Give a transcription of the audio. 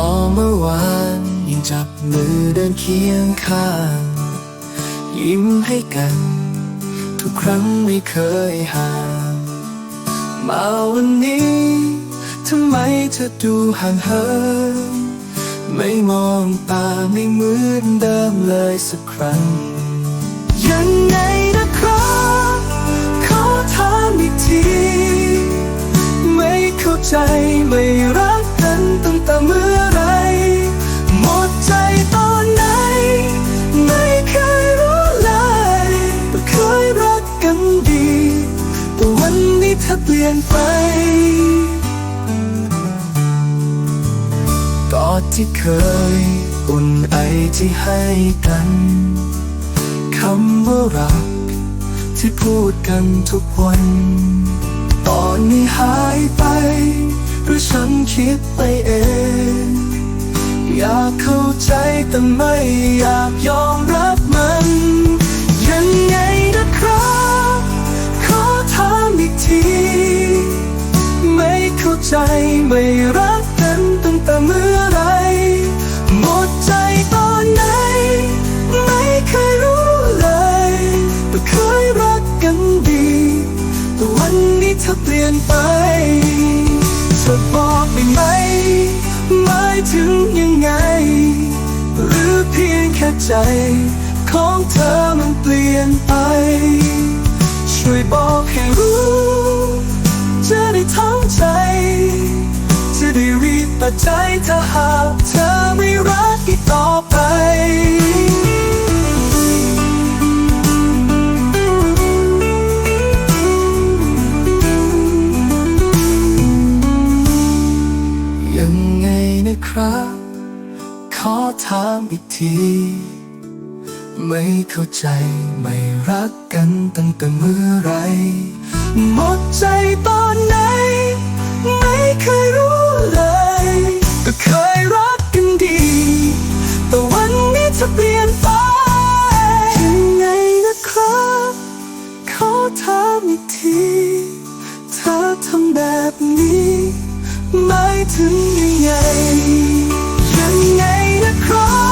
ก็เมื่อวานยังจับมือเดินเคียงข้าง ยิ้มให้กัน ทุกครั้งไม่เคยห่างมาวันนี้ทำไมเธอดูห่างเหินไม่มองตาไม่เหมือนเดิมเลยสักครั้ง ยังไงนะครับขอถามอีกที ไม่เข้าใจไม่ ดี แต่วันนี้เธอเปลี่ยนไปกอดที่เคยอุ่นไอที่ให้กันคำว่ารัก ที่พูดกันทุกวัน ตอนนี้หายไป หรือฉันคิดไปเอง อยากเข้าใจแต่ไม่อยากยอมรับ ใจไม่รักกันตั้งแต่เมื่อไร หมดใจตอนไหน ไม่เคยรู้เลยว่เคยรักกันดีแต่วันนี้เธอเปลี่ยนไปเธอบอกได้ไหมหมายถึงยังไง หรือเพียงแค่ใจ ของเธอมันเปลี่ยน ดใจถ้าหากเธอไม่รักอีกต่อไปยังไงนะครับ ขอถามอีกที ไม่เข้าใจไม่รักกันตั้งแต่เมื่อไหร อีกที เธอทำแบบนี้ หมายถึงยังไง ยังไงนะครับ